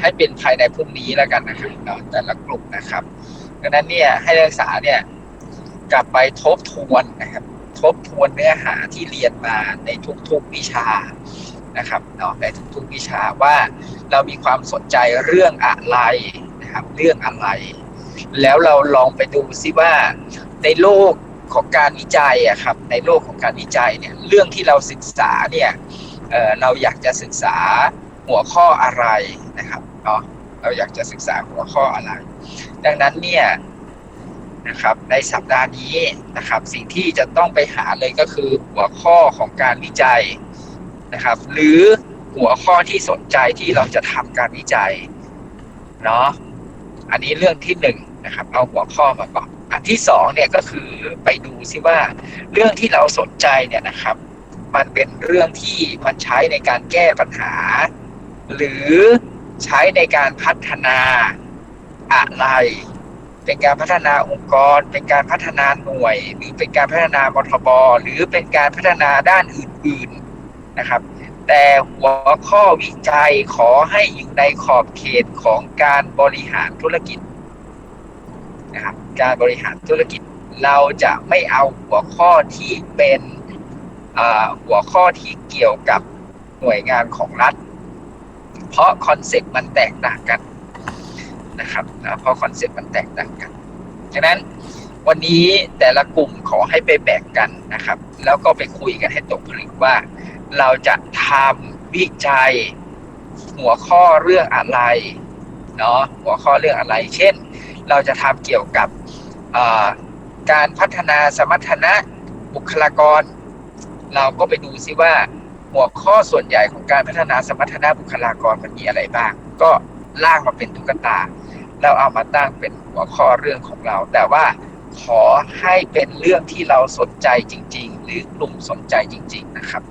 ให้เป็นภายในพรุ่งนี้แล้วกันนะครับเนาะแต่ละกลุ่มนะครับดังนั้นเนี่ยให้นักศึกษาเนี่ยกลับไปทบทวนนะครับ ทบทวนเนื้อหาที่เรียนมาในทุกๆวิชานะครับเนาะในทุกๆวิชาว่าเรามีความสนใจเรื่องอะไรนะครับ เรื่องอะไร แล้วเราลองไปดูซิว่าในโลกของการวิจัยอะครับในโลกของการวิจัยเนี่ยเรื่องที่เราศึกษาเนี่ยเเราอยากจะศึกษาหัวข้ออะไร นะครับเนาะเราอยากจะศึกษาหัวข้ออะไร ดังนั้นเนี่ยนะครับในสัปดาห์นี้นะครับ สิ่งที่จะต้องไปหาเลยก็คือหัวข้อของการวิจัยนะครับ หรือหัวข้อที่สนใจที่เราจะทำการวิจัยเนาะอันนี้เรื่องที่หนึ่งนะครับ เอาหัวข้อมาก่อนอันที่สองเนี่ยก็คือไปดูซิว่าเรื่องที่เราสนใจเนี่ยนะครับ มันเป็นเรื่องที่มันใช้ในการแก้ปัญหา หรือ ใช้ในการพัฒนาอะไร เป็นการพัฒนาองค์กร เป็นการพัฒนาหน่วย หรือเป็นการพัฒนามทบหรือเป็นการพัฒนาด้านอื่นๆนะครับ แต่หัวข้อวิจัยขอให้อยู่ในขอบเขตของการบริหารธุรกิจนะครับการบริหารธุรกิจเราจะไม่เอาหัวข้อที่เป็นหัวข้อที่เกี่ยวกับหน่วยงานของรัฐ เพราะคอนเซ็ปต์มันแตกต่างกันนะครับนะเพราะคอนเซ็ปต์มันแตกต่างกันฉะนั้นวันนี้แต่ละกลุ่มขอให้ไปแบ่งกันนะครับ แล้วก็ไปคุยกันให้ตกผลึกว่า เราจะทำวิจัยหัวข้อเรื่องอะไรเนาะหัวข้อเรื่องอะไร เช่น เราจะทำเกี่ยวกับการพัฒนาสมรรถนะบุคลากร เราก็ไปดูซิว่า หัวข้อส่วนใหญ่ของการพัฒนาสมรรถนะบุคลากรมันมีอะไรบ้าง ก็ลากมาเป็นตุ๊กตา เราเอามาตั้งเป็นหัวข้อเรื่องของเรา แต่ว่าขอให้เป็นเรื่องที่เราสนใจจริง ๆ หรือกลุ่มสนใจจริง ๆ นะครับ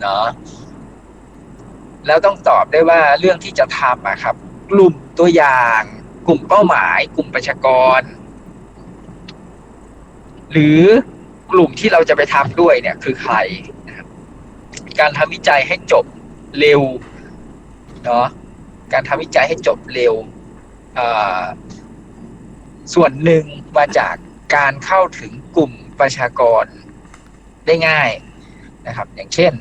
เนาะแล้วต้องตอบได้ว่าเรื่องที่จะทำอะครับ กลุ่มตัวอย่าง กลุ่มเป้าหมาย กลุ่มประชากร หรือกลุ่มที่เราจะไปทำด้วยเนี่ยคือใคร การทำวิจัยให้จบเร็วเนาะการทำวิจัยให้จบเร็ว ส่วนหนึ่งมาจากการเข้าถึงกลุ่มประชากรได้ง่ายนะครับ อย่างเช่น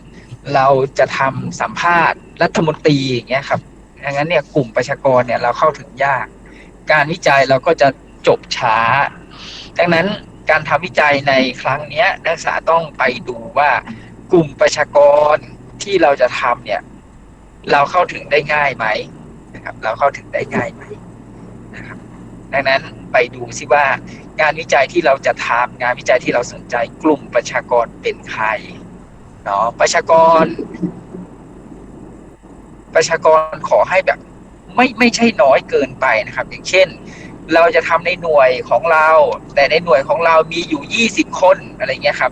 เราจะทำสัมภาษณ์รัฐมนตรีอย่างเงี้ยครับดังนั้นเนี่ยกลุ่มประชากรเนี่ยเราเข้าถึงยาก การวิจัยเราก็จะจบช้า ดังนั้นการทำวิจัยในครั้งนี้นักศึกษาต้องไปดูว่า กลุ่มประชากรที่เราจะทำเนี่ย เราเข้าถึงได้ง่ายไหมนะครับ เราเข้าถึงได้ง่ายไหมนะครับ ดังนั้นไปดูซิว่างานวิจัยที่เราจะทำงานวิจัยที่เราสนใจกลุ่มประชากรเป็นใครเนาะประชากร ประชากรขอให้แบบ ไม่ไม่ใช่น้อยเกินไปนะครับ อย่างเช่น เราจะทำในหน่วยของเรา แต่ในหน่วยของเรามีอยู่ยี่สิบคนอะไรเงี้ยครับ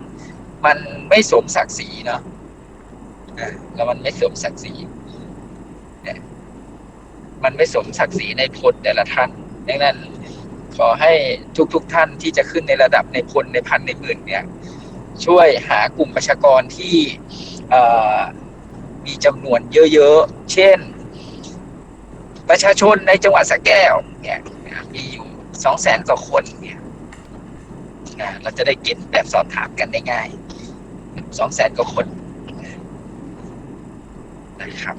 มันไม่สมศักดิ์ศรีเนาะแล้วมันไม่สมศักดิ์ศรีเนี่ยมันไม่สมศักดิ์ศรีในพลแต่ละท่านดังนั้น ขอให้ทุกๆทท่านที่จะขึ้นในระดับในพลในพันในหมื่นเนี่ย ช่วยหากลุ่มประชากรที่มีจำนวนเยอะๆ เช่น ประชาชนในจังหวัดสระแก้วเนี่ยมีอยู่สองแสนกว่าคนเนี่ยเราจะได้เก็บแบบสอบถามกันได้ง่าย สองแสนกว่าคนนะครับ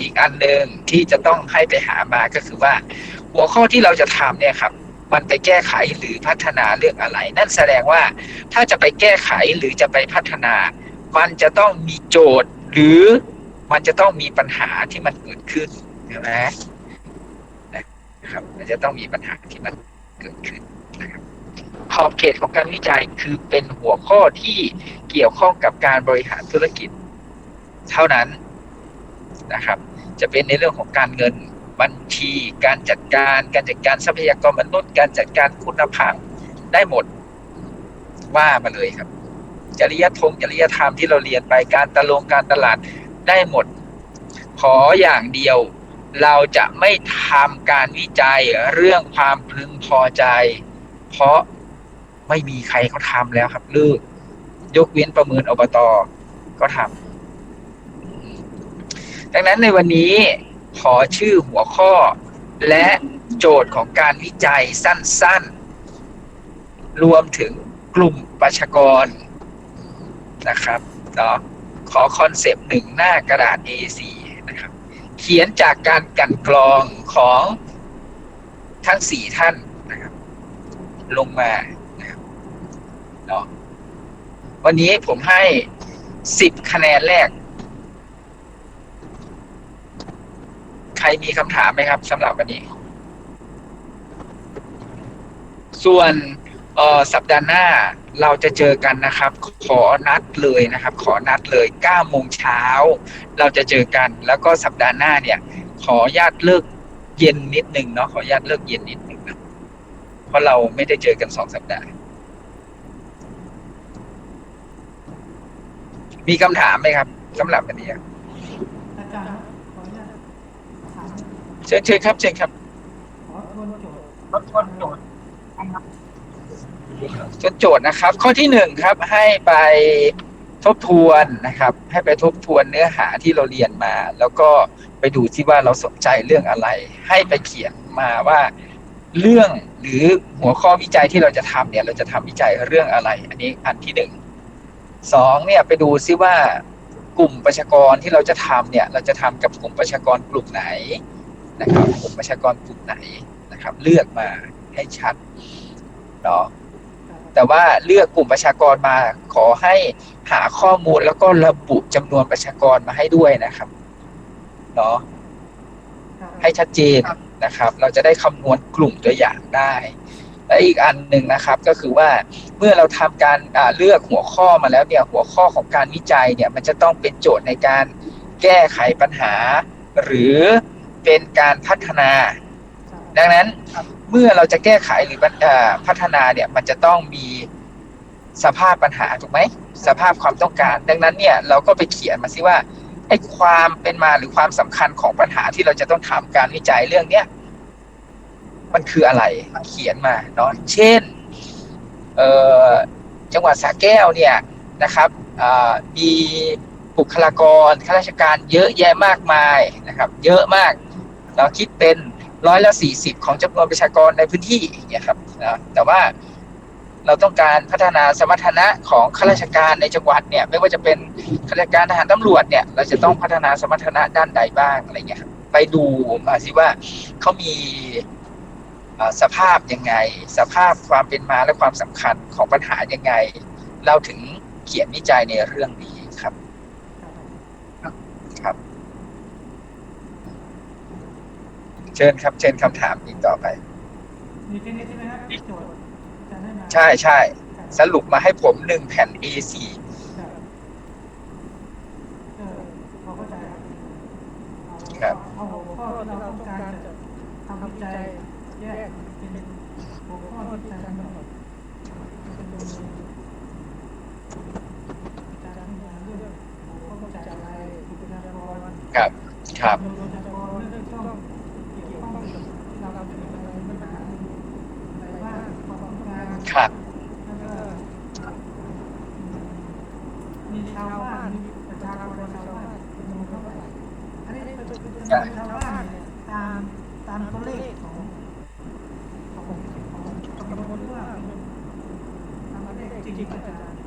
อีกอันหนึ่งที่จะต้องให้ไปหามาก็คือว่า หัวข้อที่เราจะทำเนี่ยครับ มันไปแก้ไขหรือพัฒนาเรื่องอะไร นั่นแสดงว่าถ้าจะไปแก้ไขหรือจะไปพัฒนา มันจะต้องมีโจทย์ หรือมันจะต้องมีปัญหาที่มันเกิดขึ้นใช่ไหมนะครับ มันจะต้องมีปัญหาที่มันเกิดขึ้นนะครับ ขอบเขตของการวิจัยคือเป็นหัวข้อที่เกี่ยวข้องกับการบริหารธุรกิจ เท่านั้นนะครับ จะเป็นในเรื่องของการเงินบัญชี การจัดการ การจัดการทรัพยากรมนุษย์ การจัดการคุณภาพได้หมดว่ามาเลยครับ จริยธรรมจริยธรรมที่เราเรียนไปการตะลงการตลาดได้หมด ขออย่างเดียวเราจะไม่ทำการวิจัยเรื่องความพึงพอใจ เพราะ ไม่มีใครเขาทำแล้วครับเลิกยกเว้นประเมินอบตก็ทำดังนั้นในวันนี้ขอชื่อหัวข้อ และโจทย์ของการวิจัยสั้น ๆ รวมถึงกลุ่มประชากรนะครับเนาะขอคอนเซปต์หนึ่งหน้ากระดาษ A4 นะครับ เขียนจากการกันกรองของทั้งสี่ท่านนะครับ ลงมานะครับเนาะ วันนี้ผมให้สิบคะแนนแรก ใครมีคำถามไหมครับสำหรับวันนี้ ส่วนเอ่อสัปดาห์หน้าเราจะเจอกันนะครับ ขอนัดเลยนะครับ ขอนัดเลย9โมงเช้า เราจะเจอกัน แล้วก็สัปดาห์หน้าเนี่ย ขอญาตเลิกเย็นนิดนึงเนาะขอญาตเลิกเย็นนิดนึงนะเพราะเราไม่ได้เจอกันสองสัปดาห์ มีคำถามไหมครับสำหรับวันนี้อาจารย์ขออนุญาตถามเชิญเชิญครับเชิญครับขอทวนโจทย์รบกวนโจทย์จนโจทย์นะครับ ข้อที่หนึ่งครับให้ไปทบทวนนะครับ ให้ไปทบทวนเนื้อหาที่เราเรียนมา แล้วก็ไปดูที่ว่าเราสนใจเรื่องอะไร ให้ไปเขียนมาว่าเรื่องหรือหัวข้อวิจัยที่เราจะทำเนี่ย เราจะทำวิจัยเรื่องอะไร อันนี้อันที่หนึ่ง สองเนี่ยไปดูซิว่ากลุ่มประชากรที่เราจะทำเนี่ยเราจะทำกับกลุ่มประชากรกลุ่มไหนนะครับกลุ่มประชากรกลุ่มไหนนะครับ เลือกมาให้ชัดเนาะแต่ว่าเลือกกลุ่มประชากรมาขอให้หาข้อมูลแล้วก็ระบุจำนวนประชากรมาให้ด้วยนะครับเนาะให้ชัดเจนนะครับ เราจะได้คำนวณกลุ่มตัวอย่างได้ และอีกอันหนึ่งนะครับก็คือว่าเมื่อเราทำการอ่าเลือกหัวข้อมาแล้วเนี่ยหัวข้อของการวิจัยเนี่ยมันจะต้องเป็นโจทย์ในการแก้ไขปัญหา หรือเป็นการพัฒนา ดังนั้นเมื่อเราจะแก้ไขหรือเอ่อพัฒนาเนี่ยมันจะต้องมีสภาพปัญหาถูกไหมสภาพความต้องการ ดังนั้นเนี่ยเราก็ไปเขียนมาสิว่าไอ้ความเป็นมาหรือความสำคัญของปัญหาที่เราจะต้องทำการวิจัยเรื่องเนี้ย มันคืออะไรเขียนมาเนาะเช่นจังหวัดสระแก้วเนี่ยนะครับมีบุคลากรข้าราชการเยอะแยะมากมายนะครับ เยอะมากเราคิดเป็นร้อยละสี่สิบของจำนวนประชากรในพื้นที่เนี่ยครับนะแต่ว่าเราต้องการพัฒนาสมรรถนะของข้าราชการในจังหวัดเนี่ย ไม่ว่าจะเป็นข้าราชการทหารตำรวจเนี่ย เราจะต้องพัฒนาสมรรถนะด้านใดบ้างอะไรเงี้ยไปดูมาสิว่าเขามี สภาพยังไง สภาพความเป็นมาและความสำคัญของปัญหายังไง เราถึงเขียนวิจัยในเรื่องนี้ครับ ครับ เชิญครับ เชิญคำถามอีกต่อไปมีแค่นี้ใช่ไหมครับโจทย์อาจารย์ได้มาใช่ใช่สรุปมาให้ผมหนึ่งแผ่น A4 ครับเออพอเข้าใจครับครับเอาหัวข้อที่เราต้องการจะทำวิจัย แยกเป็นหัวข้อที่อารกำหนดเป็นตัวอาจารย์มีเรื่องหัวข้อวิจัยอะไรบุคลากรครับ ครับ จำนวนประชากรเรื่องต้องเกี่ยวข้องกับที่เราจะมีอะไรปัญหาอะไรบ้างความต้องการ ครับ แล้วก็มีชาวบ้านมีประชากรชาวบ้านจำนวนเท่าไหร่อันนี้เป็นจำนวนชาวบ้านเนี่ยตามตามตัวเลขของของของจำนวนที่ว่าตามตัวเลขจริงๆอาจารย์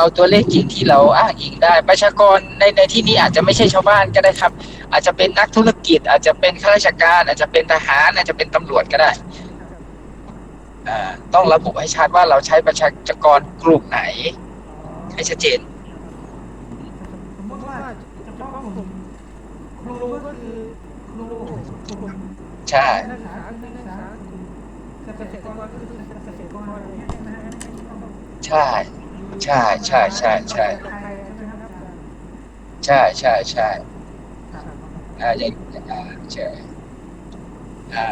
เอาตัวเลขจริงที่เราอ้างอิงได้ ประชากรในในที่นี้อาจจะไม่ใช่ชาวบ้านก็ได้ครับ อาจจะเป็นนักธุรกิจ อาจจะเป็นข้าราชการ อาจจะเป็นทหาร อาจจะเป็นตำรวจก็ได้ต้องระบุให้ชัดว่าเราใช้ประชากรกลุ่มไหน ให้ชัดเจนสมมติว่าเฉพาะกลุ่มครูก็คือครูกลุ่มใช่นักศึกษานักศึกษากลุ่มเกษตรกรก็คือเกษตรกรใช่ ใช่ใช่ใช่ใช่ใช่ใช่ใช่ใช่ใช่ครับอ่าอย่างอ่าใช่อ่า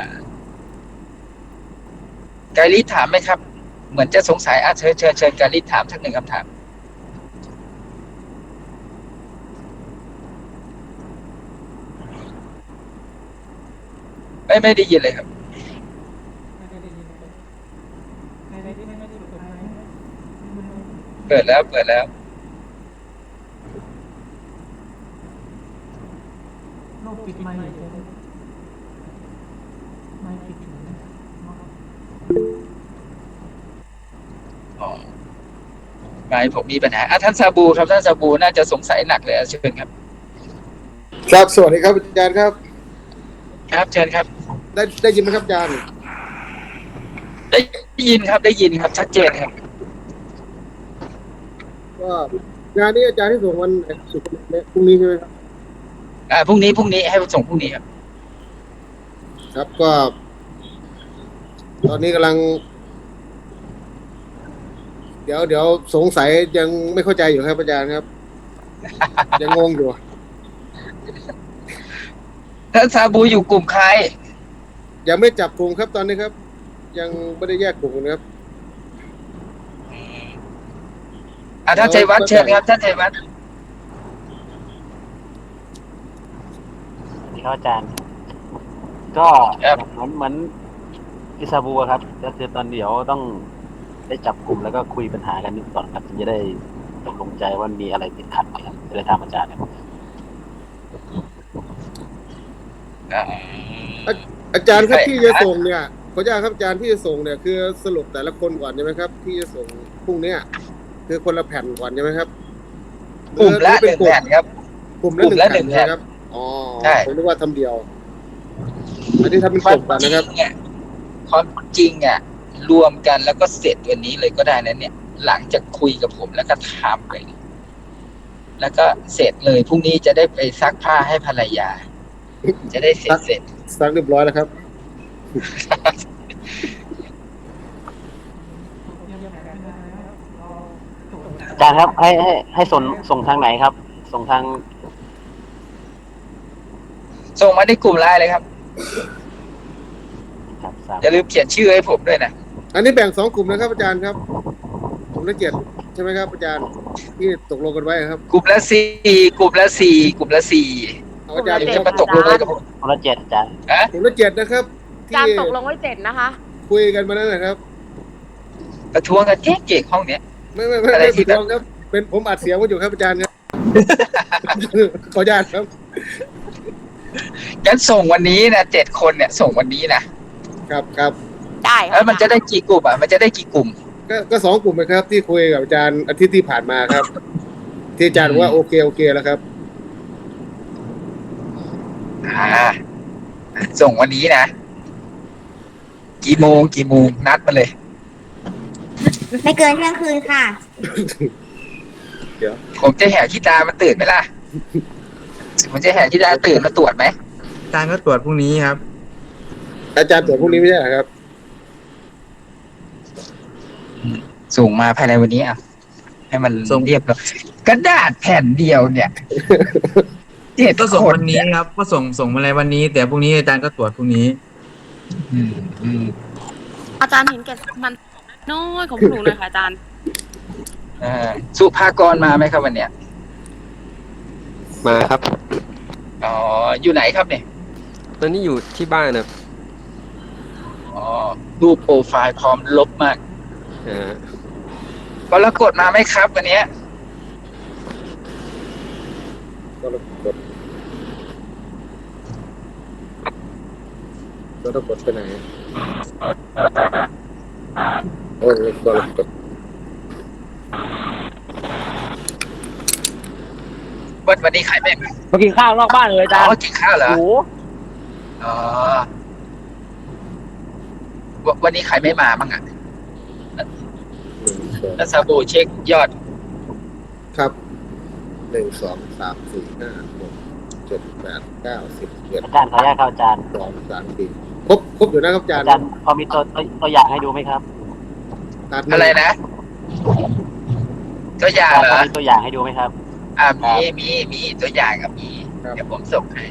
ไกริถามไหมครับ เหมือนจะสงสัยอะเชิญเชิญเชิญไกริถามสักหนึ่งคำถามไม่ไม่ได้ยินเลยครับ ไม่ได้ยินเลยไม่ได้ไม่ได้เปิดไมค์ เปิดแล้วเปิดแล้วรูปปิดไมค์อยู่เลยไม่ปิดอยู่นะอ๋อไม่ผมมีปัญหาอะท่านซาบูครับท่านซาบูน่าจะสงสัยหนักเลยอะเชิญครับ ครับสวัสดีครับอาจารย์ครับ ครับเชิญครับ ได้ได้ยินไหมครับอาจารย์ได้ยินครับได้ยินครับชัดเจนครับ ก็งานนี้อาจารย์ที่ส่งวันศุกร์เนี่ยพรุ่งนี้ใช่ไหมครับอ่าพรุ่งนี้พรุ่งนี้ให้ส่งพรุ่งนี้ครับ ครับก็ ตอนนี้กำลัง เดี๋ยวเดี๋ยวสงสัยยังไม่เข้าใจอยู่ครับอาจารย์ครับ ยังงงอยู่ท่านซาบูอยู่กลุ่มใครยังไม่จับกลุ่มครับตอนนี้ครับ ยังไม่ได้แยกกลุ่มนะครับ อ่าท่านชัยวัฒน์เชิญครับท่านชัยวัฒน์สวัสดีครับอาจารย์ ก็เหมือนเหมือนอิซาบูอะครับ ก็คือตอนเดี๋ยวต้องได้จับกลุ่มแล้วก็คุยปัญหากันนิดก่อนครับถึงจะได้ตกลงใจว่ามีอะไรติดขัดไหมครับจะได้ถามอาจารย์ครับอ่าอาจารย์ครับใช่ที่จะส่งเนี่ยขออนุญาตครับอาจารย์ที่จะส่งเนี่ยคือสรุปแต่ละคนก่อนใช่ไหมครับ ที่จะส่งพรุ่งเนี้ย คือคนละแผ่นก่อนใช่ไหมครับกลุ่มละหหรือนึ่งเป็แผ่นครับ กลุ่มละหนึ่งกลุ่มละแผ่นหนึ่งแผ่นนะครับอ๋อใช่ผมนึกว่าทำเดียวอันนี้ทำเป็นคกวามลุ่มก่อนจรินะครับงอะความจริงอะรวมกันแล้วก็เสร็จวันนี้เลยก็ได้นะเนี่ย หลังจากคุยกับผมแล้วก็ทำเลยแล้วก็เสร็จเลยพรุ่งนี้จะได้ไปซักผ้าให้ภรรยา จะได้เสร็จเสร็จซักเรียบร้อยแล้วครับ เตรียมแผนไว้แล้วเรา จดอาจารย์ครับให้ให้ให้ส่งส่งทางไหนครับ ส่งทาง ส่งมาในกลุ่มไลน์เลยครับ ครับสามอย่าลืมเขียนชื่อให้ผมด้วยนะ อันนี้แบ่งสองกลุ่มนะครับอาจารย์ครับกลุ่มละเจ็ดใช่ไหมครับอาจารย์ที่ตกลงกันไว้ครับกลุ่มละสี่กลุ่มละสี่กลุ่มละสี่เอาอาจารย์เดี๋ยวคจะรับมาตกลงเลยกับผมคนละเจ็ดอาจารย์ฮะกลุ่มละเจ็ดนะครับจานที่ตกลงไว้เจ็ดนะคะ คุยกันมานั่นนะครับประท้วงกันเก่งๆห้องเนี้ย ไม่ไม่ไม่อะไรไม่ที่ผิดแบบหรอกครับ เป็นผมอัดเสียงไว้อยู่ครับอาจารย์ครับ ขออนุญาตครับ งั้นส่งวันนี้นะเจ็ดคนเนี่ยส่งวันนี้นะครับครับได้ค่ะแล้วมันจะได้กี่กลุ่มอะมันจะได้กี่กลุ่ม ก็ก็สองกลุ่มนะครับ ที่คุยกับอาจารย์อาทิตย์ที่ผ่านมาครับ ที่อาจารย์บอกว่าโอเคโอเคแล้วครับ อ่า ส่งวันนี้นะ กี่โมงกี่โมงนัดมาเลย ไม่เกินเที่ยงคืนค่ะ ผมจะแห่ขี้ตามาตื่นไหมล่ะผมจะแห่ขี้ตาตื่นมาตรวจไหมอาจารย์ก็ตรวจพรุ่งนี้ครับ อาจารย์ตรวจพรุ่งนี้ไม่ใช่เหรอครับ ส่งมาภายในวันนี้อะ ให้มันส่ง เรียบร้อยกระดาษแผ่นเดียวเนี่ยเจ็ดก็ส่งควันนี้ครับ ก็ส่งส่งมาเลยวันนี้ แต่พรุ่งนี้อาจารย์ก็ตรวจพรุ่งนี้ อืมอืมอาจารย์เห็นแก่มัน น้อยของหนูหน่อยค่ะอาจารย์อ่าสุภากรมาไหมครับวันเนี้ยมาครับ อ๋ออยู่ไหนครับเนี่ยตอนนี้อยู่ที่บ้านนะอ๋อรูปโปรไฟล์พร้อมลบมากอ่ากรกฎมาไหมครับวันเนี้ยก็รกดก็รกดไปไหน วันวันนี้ขายไม่มามากินข้าวนอกบ้านเลยอาจารอ๋อย์กินข้าวเหรอโอ้โหอ๋อววันนี้ขายไม่มาบ้างอะหนึ่งสองแล้วซาโบเช็คยอด ครับหนึ่งสองสามสี่ห้าหกเจ็ดแปดเก้าสิบสิบเอ็ดอาจารย์ขออนุญาตครับอาจารย์สองสามสี่ครบครบอยู่นะครับอาจารอาย์จารย์พอมีตัวตัวตัวอย่างให้ดูไหมครับ ตัดหงอะไรนะตัวอย่างอาจารย์เหรพออมีตัวอย่างให้ดูไหมครับ อ่ามีมีมีตัวอย่างกับมีเดี๋ยวผมส่งให้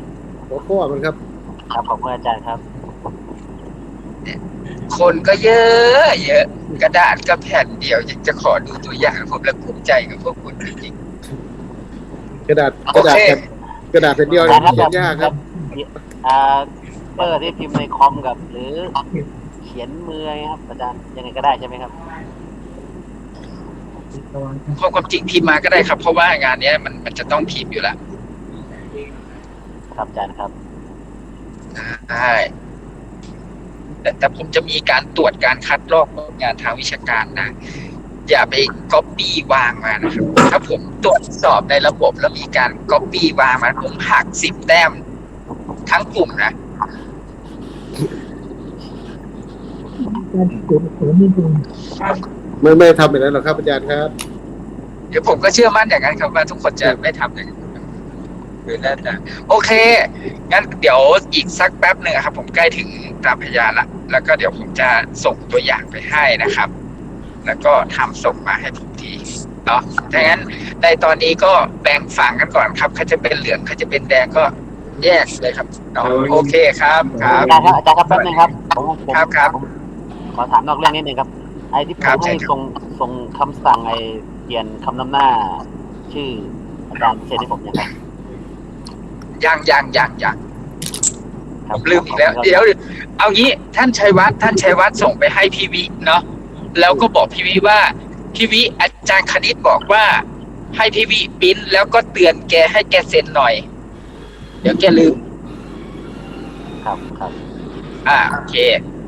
หัวข้อมันครับ ครับขอบคุณอาจารย์ครับ คนก็เยอะ เยอะ กระดาษก็แผ่นเดียวอยากจะขอดูตัวอย่างผมและภูมิใจกับพวกคุณจริงกระดาษๆกโอระดาษเคแผ่นกระดาษแผ่นเดียวอาเนี่ยจารย์ครับเขียนยากครับอ่าเปอร์ที่พิมพ์ในคอมกับหรือเขียนมือไงครับ อาจารย์ยังไงก็ได้ใช่ไหมครับเพราะความจริงพิมพ์มาก็ได้ครับ เพราะว่างานเนี้ยมันมันจะต้องพิมพ์อยู่แล้วครับอาจารย์ครับใช่แต่แต่ผมจะมีการตรวจการคัดลอกผลงานทางวิชาการนะอย่าไปก๊อปปี้วางมานะครับถ้าผมตรวจสอบในระบบแล้วมีการก๊อปปี้วางมาผมหักสิบแต้มทั้งกลุ่มนะ ไม่ไม่ทำแบบนั้นหรอกครับอาจารย์ครับ เดี๋ยวผมก็เชื่อมั่นอย่างนั้นครับว่าทุกคนจะไม่ทำอย่างนั้นคือนั่นนะโอเค งั้นเดี๋ยวอีกสักแป๊บหนึ่งอะครับ ผมใกล้ถึงตามพยานละ แล้วก็เดี๋ยวผมจะส่งตัวอย่างไปให้นะครับ แล้วก็ทำส่งมาให้ผมทีเนาะดังนั้นในตอนนี้ก็แบ่งฝั่งกันก่อนครับใครจะเป็นเหลืองใครจะเป็นแดงก็แยกเลยครับเนาะโอเคครับครับ อาจารย์ครับอาจารย์ครับแป๊บนึงครับผมผมครับครับ ผม ขอถามนอกเรื่องนิดนึงครับ ไอ้ที่ผครับมใช่ให้ครับ ส่งส่งคำสั่งไอ้เปลี่ยนคำนำหน้า ชื่ออาจารย์เซ็นให้ผมยังครับยังยังยังยังครับลืมอีกแล้ว เดี๋ยว เอางี้ท่านชัยวัฒน์ท่านชัยวัฒน์ส่งไปให้พี่วิเนาะแล้วก็บอกพี่วิว่าพี่วิอาจารย์คณิตบอกว่า ให้พี่วิปริ้นแล้วก็เตือนแกให้แกเซ็นหน่อย เดี๋ยวแกลืม ครับครับ อ่าโอเค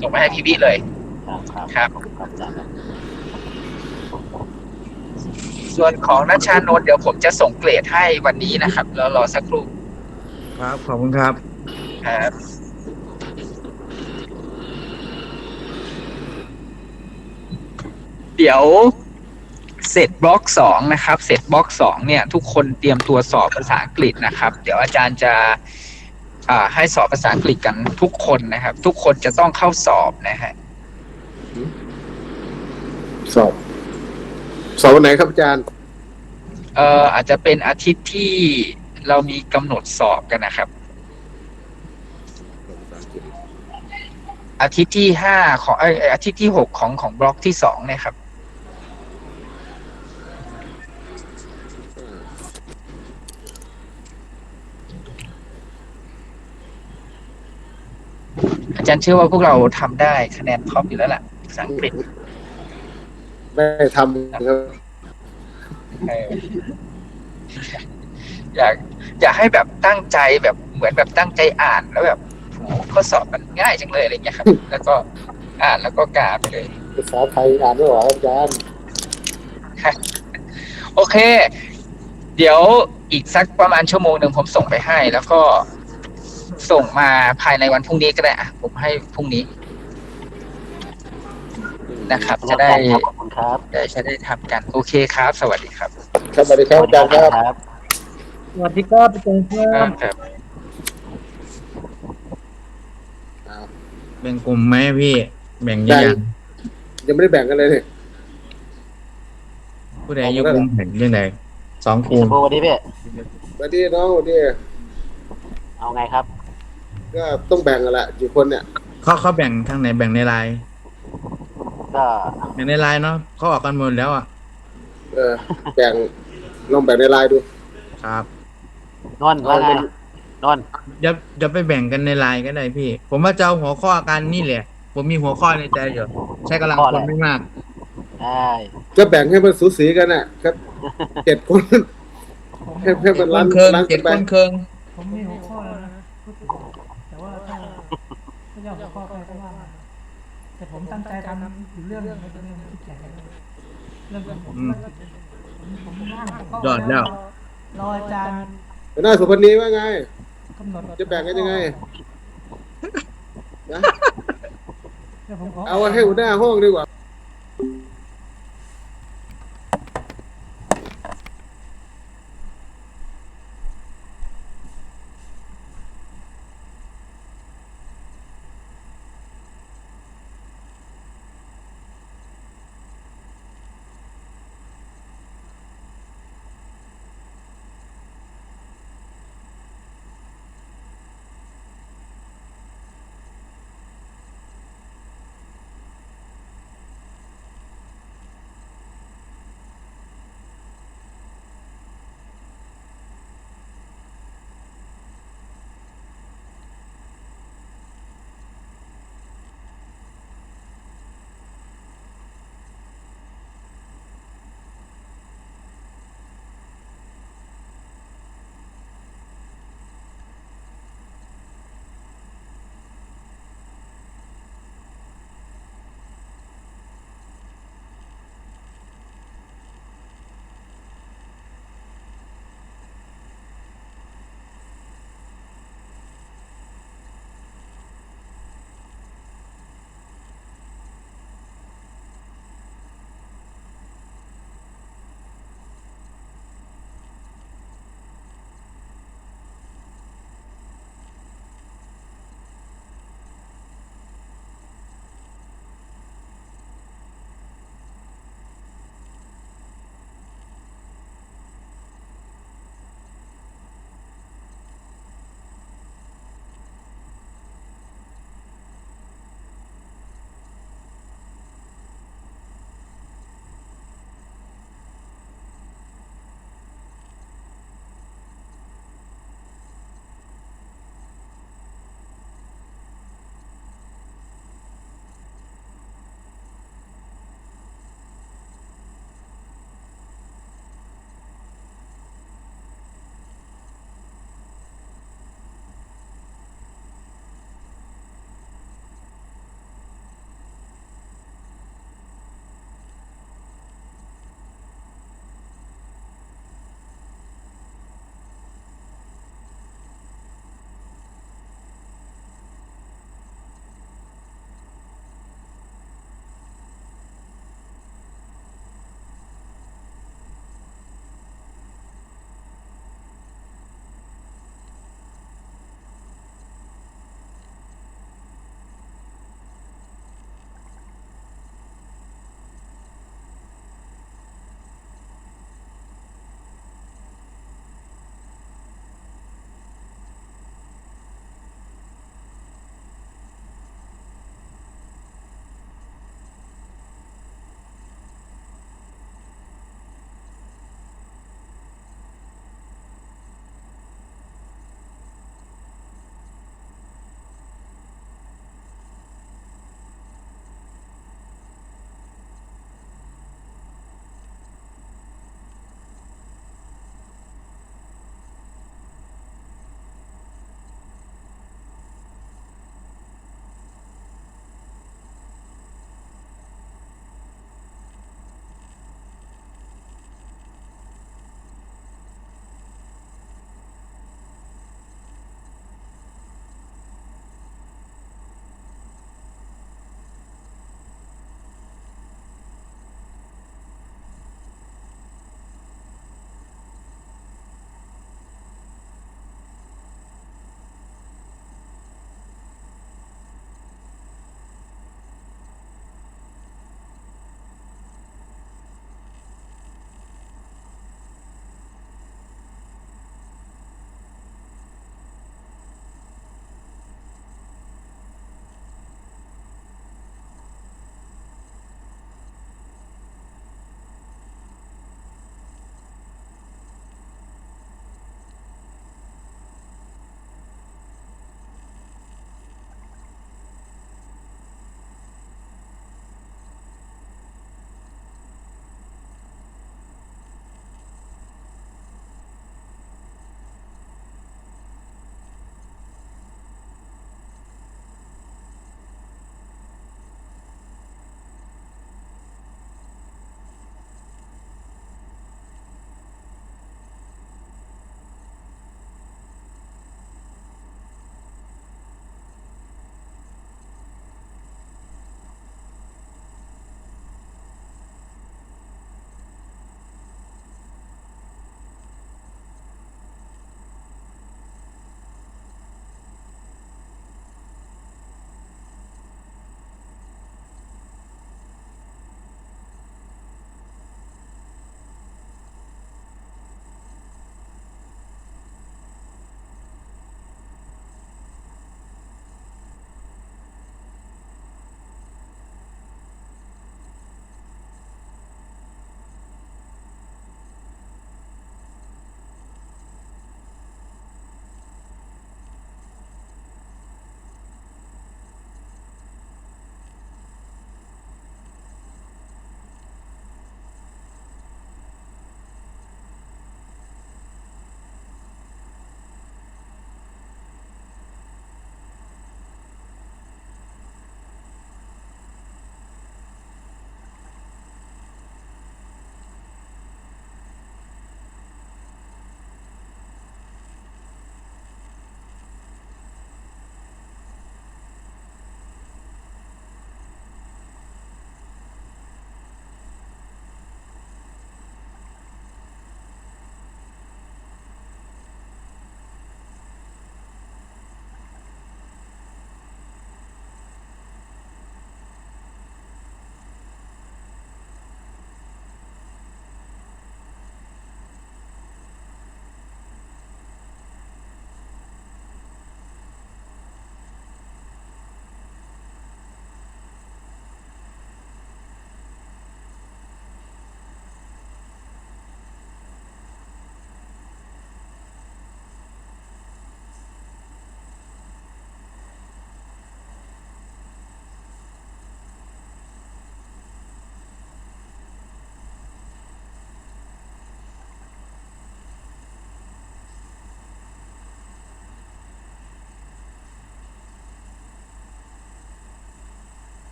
ส่งไปให้พี่วิเลย ครับครับครับครับอาจารย์ครับส่วนของนัชชานนท์เดี๋ยวผมจะส่งเกรดให้วันนี้นะครับแล้วรอสักครู่ครับ ขอบคุณครับ ครับเดี๋ยวเสร็จบล็อกสองนะครับ เสร็จบล็อกสองเนี่ย ทุกคนเตรียมตัวสอบภาษาอังกฤษนะครับ เดี๋ยวอาจารย์จะอ่าให้สอบภาษาอังกฤษกันทุกคนนะครับ ทุกคนจะต้องเข้าสอบนะฮะ สอบ สอบวันไหนครับอาจารย์ เอ่ออาจจะเป็นอาทิตย์ที่เรามีกำหนดสอบกันนะครับ อาทิตย์ที่ห้าของเอยเอยอาทิตย์ที่หกของของบล็อกที่สองเนี่ยครับ อาจารย์เชื่อว่าพวกเราทำได้คะแนนท็อปอยู่แล้วล่ะ ษาอังกฤษได้ทำครับเอออยากอยากให้แบบตั้งใจแบบเหมือนแบบตั้งใจอ่านแล้วแบบโหข้อสอบมันง่ายจังเลยอะไรเงี้ยครับ แล้วก็อ่านแล้วก็กาไปเลยภาษาไทยอ่านไม่ออกครับอาจารย์โอเค เดี๋ยวอีกสักประมาณชั่วโมงหนึ่งผมส่งไปให้ แล้วก็ส่งมาภายในวันพรุ่งนี้ก็ได้อะผมให้พรุ่งนี้ นะครับ จะได้ขอบคุณครับได้จะได้ทำกันโอเคครับ สวัสดีครับครับสวัสดีครับอาจารย์ครับครับสวัสดีครับอาจารย์คครัรับบครับ แบ่งกลุ่มไหมพี่ แบ่งแบ่ยังงยังไม่ได้แบ่งกันเลยเนี่ย ผู้ใดอยู่กลุ่มแบ่งยังไงสองกลุ่มสวัสดีพี่สวัสดีน้องสวัสดีเอาไงครับ ก็ต้องแบ่งกันแหละกี่คนเนี่ยเขาเขาแบ่งทางไหนแบ่งในไลน์ ก็แบ่งในไลน์เนาะเขาออกกันหมดแล้วอะเออแบ่งลองแบ่งในไลน์ดู ครับนนท์ว่าไงนนท์อย่าอย่าไปแบ่งกันในไลน์ก็ได้พี่ ผมว่าจะเอาหัวข้อกันนี่แหละ ผมมีหัวข้อในใจอยู่ใช้กำลังคนไม่มาก ได้ก็แบ่งให้มันสูสีกันน่ะครับเจ็ดคนให้ให้เจ็มัดนคล้านนเคิงล้านเจ็ดไปคนเคิงผมมีหัวข้อแล้วนะแต่ว่าถ้าถ้าจะเอาหัวข้อไปก็ว่ามาแต่ผมตั้งใจทำอยู่เรื่องเรื่องเรื่องที่แข็งเรื่ องของผมผมร่างหัวข้ยอดแล้ว รออาจารย์หัวหน้าสุพรรณีว่าไง กำหนดจะแบ่งกันยังไงนะเดี๋ยวผมขอเอาให้หัวหน้าห้องดีกว่า